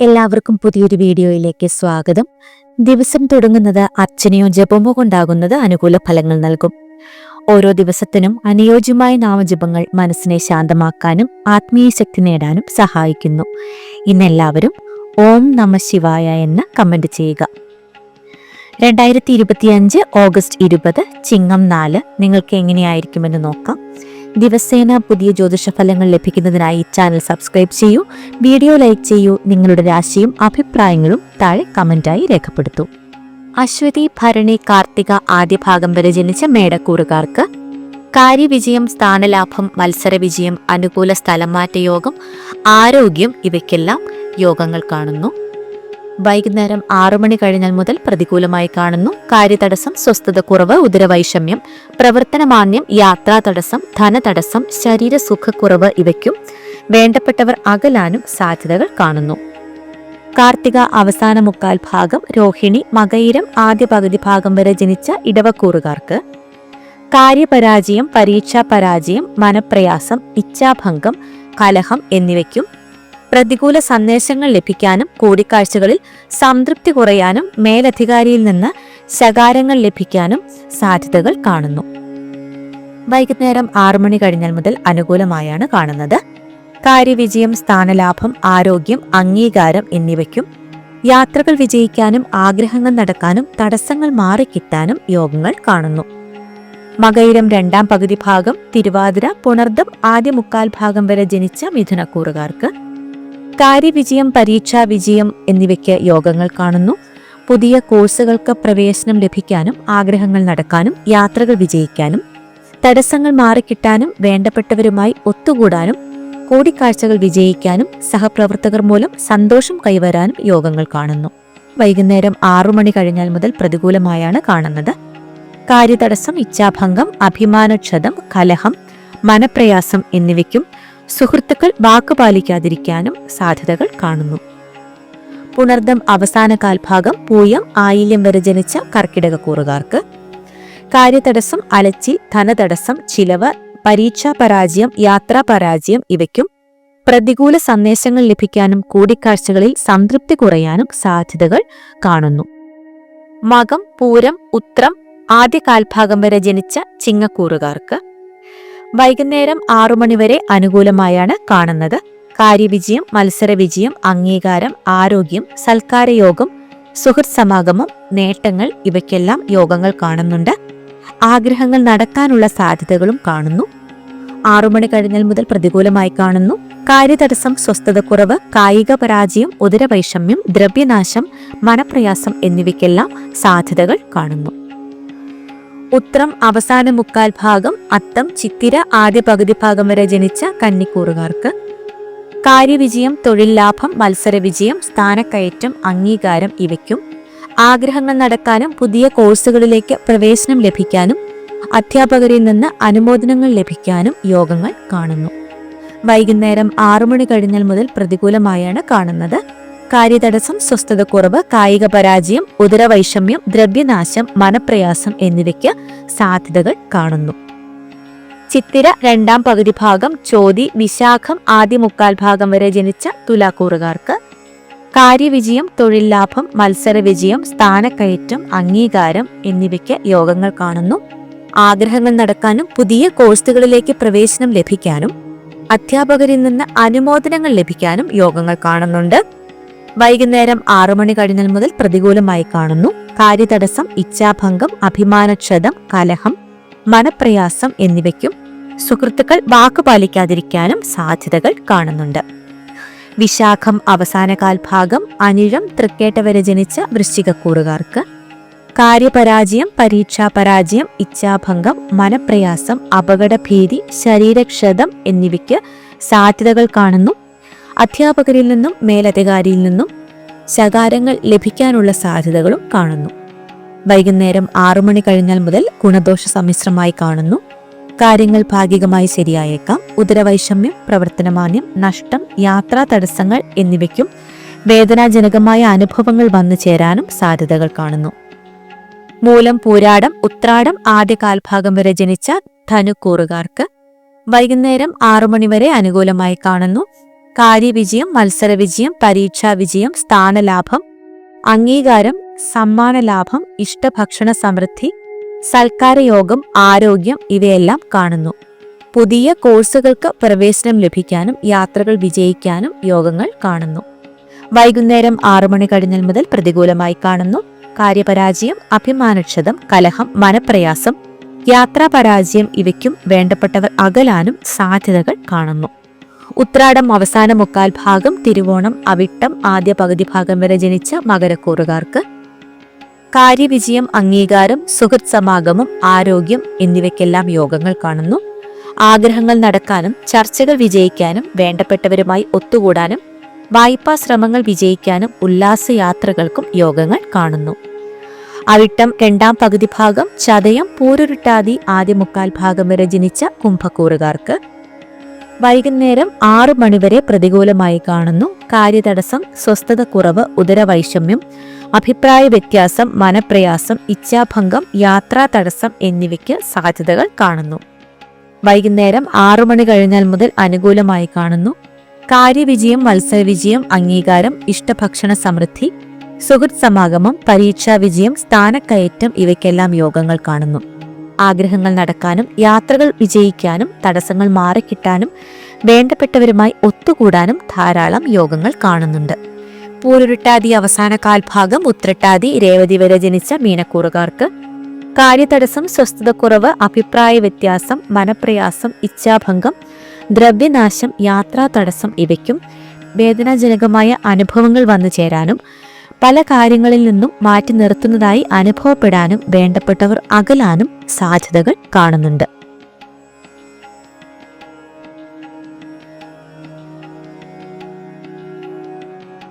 എല്ലാവർക്കും പുതിയൊരു വീഡിയോയിലേക്ക് സ്വാഗതം. ദിവസം തുടങ്ങുന്നത് അർച്ചനയോ ജപമോ കൊണ്ടാകുന്നത് അനുകൂല ഫലങ്ങൾ നൽകും. ഓരോ ദിവസത്തിനും അനുയോജ്യമായ നാമജപങ്ങൾ മനസ്സിനെ ശാന്തമാക്കാനും ആത്മീയ ശക്തി നേടാനും സഹായിക്കുന്നു. ഇന്നെല്ലാവരും ഓം നമ ശിവായ എന്ന് കമന്റ് ചെയ്യുക. രണ്ടായിരത്തി ഇരുപത്തിയഞ്ച് ഓഗസ്റ്റ് ഇരുപത് ചിങ്ങം നാല്. നിങ്ങൾക്ക് എങ്ങനെയായിരിക്കുമെന്ന് നോക്കാം. ദിവസേന പുതിയ ജ്യോതിഷ ഫലങ്ങൾ ലഭിക്കുന്നതിനായി ചാനൽ സബ്സ്ക്രൈബ് ചെയ്യൂ. വീഡിയോ ലൈക്ക് ചെയ്യൂ. നിങ്ങളുടെ രാശിയും അഭിപ്രായങ്ങളും താഴെ കമന്റായി രേഖപ്പെടുത്തൂ. അശ്വതി ഭരണി കാർത്തിക ആദ്യ ഭാഗം വരെ ജനിച്ച മേടക്കൂറുകാർക്ക് കാര്യവിജയം സ്ഥാനലാഭം മത്സരവിജയം അനുകൂല സ്ഥലമാറ്റ യോഗം ആരോഗ്യം ഇവയ്ക്കെല്ലാം യോഗങ്ങൾ കാണുന്നു. വൈകുന്നേരം ആറു മണി കഴിഞ്ഞാൽ മുതൽ പ്രതികൂലമായി കാണുന്നു. കാര്യതടസ്സം സ്വസ്ഥത കുറവ് ഉദരവൈഷമ്യം പ്രവർത്തനമാന്യം യാത്രാ തടസ്സം ധനതടസ്സം ശരീരസുഖക്കുറവ് ഇവയ്ക്കും വേണ്ടപ്പെട്ടവർ അകലാനും സാധ്യതകൾ കാണുന്നു. കാർത്തിക അവസാന മുക്കാൽ ഭാഗം രോഹിണി മകയിരം ആദ്യ പകുതി ഭാഗം വരെ ജനിച്ച ഇടവക്കൂറുകാർക്ക് കാര്യപരാജയം പരീക്ഷാ പരാജയം മനപ്രയാസം ഇച്ഛാഭംഗം കലഹം എന്നിവയ്ക്കും പ്രതികൂല സന്ദേശങ്ങൾ ലഭിക്കാനും കൂടിക്കാഴ്ചകളിൽ സംതൃപ്തി കുറയാനും മേലധികാരിയിൽ നിന്ന് ശകാരങ്ങൾ ലഭിക്കാനും സാധ്യതകൾ കാണുന്നു. വൈകുന്നേരം ആറു മണി കഴിഞ്ഞാൽ മുതൽ അനുകൂലമായാണ് കാണുന്നത്. കാര്യവിജയം സ്ഥാനലാഭം ആരോഗ്യം അംഗീകാരം എന്നിവയ്ക്കും യാത്രകൾ വിജയിക്കാനും ആഗ്രഹങ്ങൾ നടക്കാനും തടസ്സങ്ങൾ മാറിക്കിട്ടാനും യോഗങ്ങൾ കാണുന്നു. മകയിരം രണ്ടാം പകുതി ഭാഗം തിരുവാതിര പുണർദം ആദ്യ മുക്കാൽ ഭാഗം വരെ ജനിച്ച മിഥുനക്കൂറുകാർക്ക് കാര്യവിജയം പരീക്ഷാ വിജയം എന്നിവയ്ക്ക് യോഗങ്ങൾ കാണുന്നു. പുതിയ കോഴ്സുകൾക്ക് പ്രവേശനം ലഭിക്കാനും ആഗ്രഹങ്ങൾ നടക്കാനും യാത്രകൾ വിജയിക്കാനും തടസ്സങ്ങൾ മാറിക്കിട്ടാനും വേണ്ടപ്പെട്ടവരുമായി ഒത്തുകൂടാനും കൂടിക്കാഴ്ചകൾ വിജയിക്കാനും സഹപ്രവർത്തകർ മൂലം സന്തോഷം കൈവരാനും യോഗങ്ങൾ കാണുന്നു. വൈകുന്നേരം ആറു മണി കഴിഞ്ഞാൽ മുതൽ പ്രതികൂലമായാണ് കാണുന്നത്. കാര്യതടസ്സം ഇച്ഛാഭംഗം അഭിമാനക്ഷതം കലഹം മനപ്രയാസം എന്നിവയ്ക്കും സുഹൃത്തുക്കൾ വാക്ക് പാലിക്കാതിരിക്കാനും സാധ്യതകൾ കാണുന്നു. പുണർദം അവസാന കാൽഭാഗം പൂയം ആയില്യം വരെ ജനിച്ച കർക്കിടക കൂറുകാർക്ക് കാര്യതടസ്സം അലച്ചി ധനതടസ്സം ചിലവ് പരീക്ഷാ പരാജയം യാത്രാ പരാജയം ഇവയ്ക്കും പ്രതികൂല സന്ദേശങ്ങൾ ലഭിക്കാനും കൂടിക്കാഴ്ചകളിൽ സംതൃപ്തി കുറയാനും സാധ്യതകൾ കാണുന്നു. മകം പൂരം ഉത്രം ആദ്യ കാൽഭാഗം വരെ ജനിച്ച ചിങ്ങക്കൂറുകാർക്ക് വൈകുന്നേരം ആറു മണിവരെ അനുകൂലമായാണ് കാണുന്നത്. കാര്യവിജയം മത്സരവിജയം അംഗീകാരം ആരോഗ്യം സൽക്കാരയോഗം സുഹൃത് സമാഗമം നേട്ടങ്ങൾ ഇവയ്ക്കെല്ലാം യോഗങ്ങൾ കാണുന്നുണ്ട്. ആഗ്രഹങ്ങൾ നടക്കാനുള്ള സാധ്യതകളും കാണുന്നു. ആറുമണി കഴിഞ്ഞാൽ മുതൽ പ്രതികൂലമായി കാണുന്നു. കാര്യതടസ്സം സ്വസ്ഥതക്കുറവ് കായിക പരാജയം ഉദരവൈഷമ്യം ദ്രവ്യനാശം മനപ്രയാസം എന്നിവയ്ക്കെല്ലാം സാധ്യതകൾ കാണുന്നു. ഉത്രം അവസാന മുക്കാൽ ഭാഗം അത്തം ചിത്തിര ആദ്യ പകുതി ഭാഗം വരെ ജനിച്ച കന്നിക്കൂറുകാർക്ക്. കാര്യവിജയം തൊഴിൽ ലാഭം മത്സരവിജയം സ്ഥാനക്കയറ്റം അംഗീകാരം ഇവയ്ക്കും. ആഗ്രഹങ്ങൾ നടക്കാനും പുതിയ കോഴ്സുകളിലേക്ക് പ്രവേശനം ലഭിക്കാനും അധ്യാപകരിൽ നിന്ന് അനുമോദനങ്ങൾ ലഭിക്കാനും യോഗങ്ങൾ കാണുന്നു. വൈകുന്നേരം ആറു മണി കഴിഞ്ഞാൽ മുതൽ പ്രതികൂലമായാണ് കാണുന്നത്. കാര്യതടസ്സം സ്വസ്ഥതക്കുറവ് കായിക പരാജയം ഉദരവൈഷമ്യം ദ്രവ്യനാശം മനപ്രയാസം എന്നിവയ്ക്ക് സാധ്യതകൾ കാണുന്നു. ചിത്തിര രണ്ടാം പകുതി ഭാഗം ചോതി വിശാഖം ആദ്യ മുക്കാൽ ഭാഗം വരെ ജനിച്ച തുലാക്കൂറുകാർക്ക് കാര്യവിജയം തൊഴിൽ ലാഭം മത്സര വിജയം സ്ഥാനക്കയറ്റം അംഗീകാരം എന്നിവയ്ക്ക് യോഗങ്ങൾ കാണുന്നു. ആഗ്രഹങ്ങൾ നടക്കാനും പുതിയ കോഴ്സുകളിലേക്ക് പ്രവേശനം ലഭിക്കാനും അധ്യാപകരിൽ നിന്ന് അനുമോദനങ്ങൾ ലഭിക്കാനും യോഗങ്ങൾ കാണുന്നുണ്ട്. വൈകുന്നേരം ആറു മണി കഴിഞ്ഞാൽ മുതൽ പ്രതികൂലമായി കാണുന്നു. കാര്യതടസ്സം ഇച്ഛാഭംഗം അഭിമാനക്ഷതം കലഹം മനപ്രയാസം എന്നിവയ്ക്കും സുഹൃത്തുക്കൾ വാക്കു പാലിക്കാതിരിക്കാനും സാധ്യതകൾ കാണുന്നുണ്ട്. വിശാഖം അവസാന കാൽഭാഗം അനിഴം തൃക്കേട്ട വരെ ജനിച്ച വൃശ്ചികക്കൂറുകാർക്ക് കാര്യപരാജയം പരീക്ഷാ പരാജയം ഇച്ഛാഭംഗം മനപ്രയാസം അപകടഭീതി ശരീരക്ഷതം എന്നിവയ്ക്ക് സാധ്യതകൾ കാണുന്നു. അധ്യാപകരിൽ നിന്നും മേലധികാരിയിൽ നിന്നും ശകാരങ്ങൾ ലഭിക്കാനുള്ള സാധ്യതകളും കാണുന്നു. വൈകുന്നേരം ആറു മണി കഴിഞ്ഞാൽ മുതൽ ഗുണദോഷ സമ്മിശ്രമായി കാണുന്നു. കാര്യങ്ങൾ ഭാഗികമായി ശരിയായേക്കാം. ഉദരവൈഷമ്യം പ്രവർത്തനമാന്യം നഷ്ടം യാത്രാ തടസ്സങ്ങൾ എന്നിവയ്ക്കും വേദനാജനകമായ അനുഭവങ്ങൾ വന്നു ചേരാനും സാധ്യതകൾ കാണുന്നു. മൂലം പൂരാടം ഉത്രാടം ആദ്യ കാൽഭാഗം വരെ ജനിച്ച ധനുക്കൂറുകാർക്ക് വൈകുന്നേരം ആറു മണിവരെ അനുകൂലമായി കാണുന്നു. കാര്യവിജയം മത്സരവിജയം പരീക്ഷാ വിജയം സ്ഥാനലാഭം അംഗീകാരം സമ്മാനലാഭം ഇഷ്ടഭക്ഷണ സമൃദ്ധി സൽക്കാരയോഗം ആരോഗ്യം ഇവയെല്ലാം കാണുന്നു. പുതിയ കോഴ്സുകൾക്ക് പ്രവേശനം ലഭിക്കാനും യാത്രകൾ വിജയിക്കാനും യോഗങ്ങൾ കാണുന്നു. വൈകുന്നേരം ആറു മണി കഴിഞ്ഞാൽ മുതൽ പ്രതികൂലമായി കാണുന്നു. കാര്യപരാജയം അഭിമാനക്ഷതം കലഹം മനപ്രയാസം യാത്രാപരാജയം ഇവയ്ക്കും വേണ്ടപ്പെട്ടവർ അകലാനും സാധ്യതകൾ കാണുന്നു. ഉത്രാടം അവസാന മുക്കാൽ ഭാഗം തിരുവോണം അവിട്ടം ആദ്യ പകുതി ഭാഗം വരെ ജനിച്ച മകരക്കൂറുകാർക്ക്. കാര്യവിജയം അംഗീകാരം സുഹൃത് സമാഗമം ആരോഗ്യം എന്നിവയ്ക്കെല്ലാം യോഗങ്ങൾ കാണുന്നു. ആഗ്രഹങ്ങൾ നടക്കാനും ചർച്ചകൾ വിജയിക്കാനും വേണ്ടപ്പെട്ടവരുമായി ഒത്തുകൂടാനും വായ്പാ ശ്രമങ്ങൾ വിജയിക്കാനും ഉല്ലാസയാത്രകൾക്കും യോഗങ്ങൾ കാണുന്നു. അവിട്ടം രണ്ടാം പകുതി ഭാഗം ചതയം പൂരുരുട്ടാതി ആദ്യ മുക്കാൽ ഭാഗം വരെ ജനിച്ച കുംഭക്കൂറുകാർക്ക് വൈകുന്നേരം ആറു മണിവരെ പ്രതികൂലമായി കാണുന്നു. കാര്യതടസ്സം സ്വസ്ഥത കുറവ് ഉദരവൈഷമ്യം അഭിപ്രായ വ്യത്യാസം മനപ്രയാസം ഇച്ഛാഭംഗം യാത്രാ തടസ്സം എന്നിവയ്ക്ക് സാധ്യതകൾ കാണുന്നു. വൈകുന്നേരം ആറു മണി കഴിഞ്ഞാൽ മുതൽ അനുകൂലമായി കാണുന്നു. കാര്യവിജയം മത്സരവിജയം അംഗീകാരം ഇഷ്ടഭക്ഷണ സമൃദ്ധി സുഹൃത് സമാഗമം പരീക്ഷാ വിജയം സ്ഥാനക്കയറ്റം ഇവയ്ക്കെല്ലാം യോഗങ്ങൾ കാണുന്നു. ആഗ്രഹങ്ങൾ നടക്കാനും യാത്രകൾ വിജയിക്കാനും തടസ്സങ്ങൾ മാറിക്കിട്ടാനും വേണ്ടപ്പെട്ടവരുമായി ഒത്തുകൂടാനും ധാരാളം യോഗങ്ങൾ കാണുന്നുണ്ട്. പൂരുരുട്ടാതി അവസാന കാൽഭാഗം ഉത്രട്ടാതി രേവതി വരെ ജനിച്ച മീനക്കൂറുകാർക്ക് കാര്യതടസ്സം സ്വസ്ഥതക്കുറവ് അഭിപ്രായ വ്യത്യാസം മനപ്രയാസം ഇച്ഛാഭംഗം ദ്രവ്യനാശം യാത്രാ തടസ്സം ഇവയ്ക്കും വേദനാജനകമായ അനുഭവങ്ങൾ വന്നു ചേരാനും പല കാര്യങ്ങളിൽ നിന്നും മാറ്റി നിർത്തുന്നതായി അനുഭവപ്പെടാനും വേണ്ടപ്പെട്ടവർ അകലാനും സാധ്യതകൾ കാണുന്നുണ്ട്